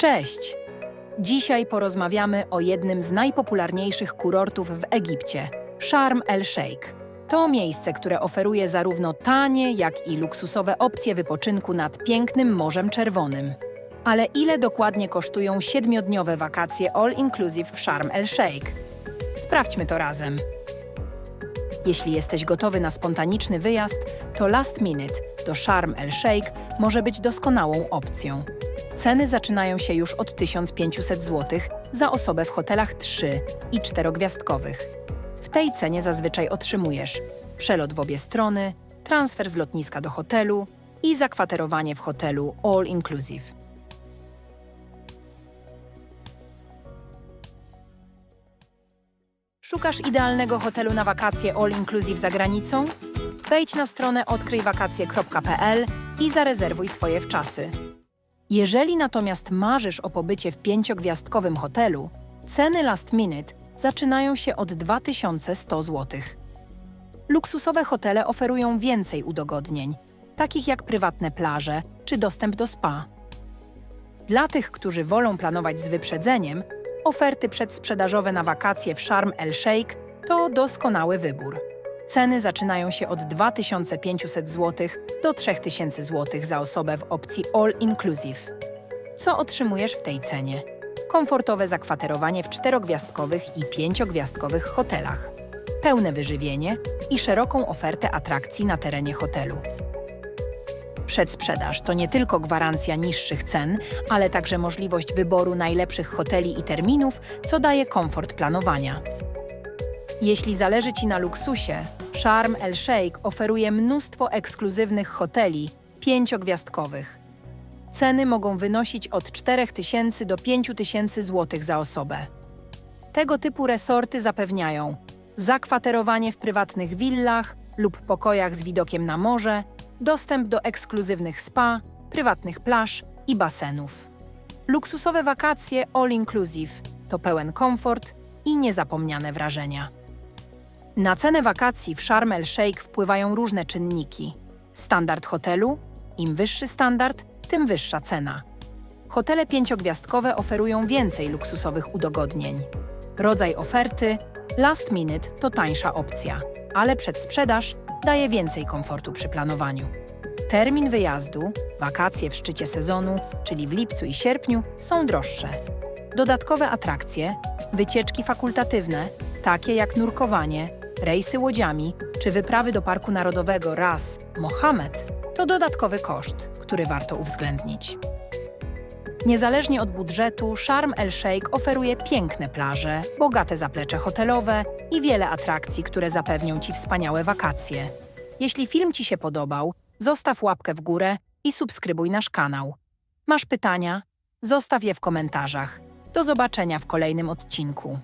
Cześć! Dzisiaj porozmawiamy o jednym z najpopularniejszych kurortów w Egipcie Sharm el-Sheikh. To miejsce, które oferuje zarówno tanie, jak i luksusowe opcje wypoczynku nad pięknym Morzem Czerwonym. Ale ile dokładnie kosztują siedmiodniowe wakacje all-inclusive w Sharm el-Sheikh? Sprawdźmy to razem. Jeśli jesteś gotowy na spontaniczny wyjazd, to last minute do Sharm el-Sheikh może być doskonałą opcją. Ceny zaczynają się już od 1500 zł za osobę w hotelach 3 i 4-gwiazdkowych. W tej cenie zazwyczaj otrzymujesz przelot w obie strony, transfer z lotniska do hotelu i zakwaterowanie w hotelu all inclusive. Szukasz idealnego hotelu na wakacje all inclusive za granicą? Wejdź na stronę odkryjwakacje.pl i zarezerwuj swoje wczasy. Jeżeli natomiast marzysz o pobycie w pięciogwiazdkowym hotelu, ceny last minute zaczynają się od 2100 zł. Luksusowe hotele oferują więcej udogodnień, takich jak prywatne plaże czy dostęp do spa. Dla tych, którzy wolą planować z wyprzedzeniem, oferty przedsprzedażowe na wakacje w Sharm el-Sheikh to doskonały wybór. Ceny zaczynają się od 2500 zł do 3000 zł za osobę w opcji All Inclusive. Co otrzymujesz w tej cenie? Komfortowe zakwaterowanie w czterogwiazdkowych i pięciogwiazdkowych hotelach, pełne wyżywienie i szeroką ofertę atrakcji na terenie hotelu. Przedsprzedaż to nie tylko gwarancja niższych cen, ale także możliwość wyboru najlepszych hoteli i terminów, co daje komfort planowania. Jeśli zależy Ci na luksusie, Sharm el-Sheikh oferuje mnóstwo ekskluzywnych hoteli pięciogwiazdkowych. Ceny mogą wynosić od 4000 do 5000 zł za osobę. Tego typu resorty zapewniają zakwaterowanie w prywatnych willach lub pokojach z widokiem na morze, dostęp do ekskluzywnych spa, prywatnych plaż i basenów. Luksusowe wakacje all inclusive to pełen komfort i niezapomniane wrażenia. Na cenę wakacji w Sharm el-Sheikh wpływają różne czynniki. Standard hotelu im wyższy standard, tym wyższa cena. Hotele pięciogwiazdkowe oferują więcej luksusowych udogodnień. Rodzaj oferty last minute to tańsza opcja, ale przedsprzedaż daje więcej komfortu przy planowaniu. Termin wyjazdu, wakacje w szczycie sezonu, czyli w lipcu i sierpniu, są droższe. Dodatkowe atrakcje, wycieczki fakultatywne, takie jak nurkowanie, rejsy łodziami czy wyprawy do Parku Narodowego Ras Mohammed, to dodatkowy koszt, który warto uwzględnić. Niezależnie od budżetu, Sharm el-Sheikh oferuje piękne plaże, bogate zaplecze hotelowe i wiele atrakcji, które zapewnią Ci wspaniałe wakacje. Jeśli film Ci się podobał, zostaw łapkę w górę i subskrybuj nasz kanał. Masz pytania? Zostaw je w komentarzach. Do zobaczenia w kolejnym odcinku.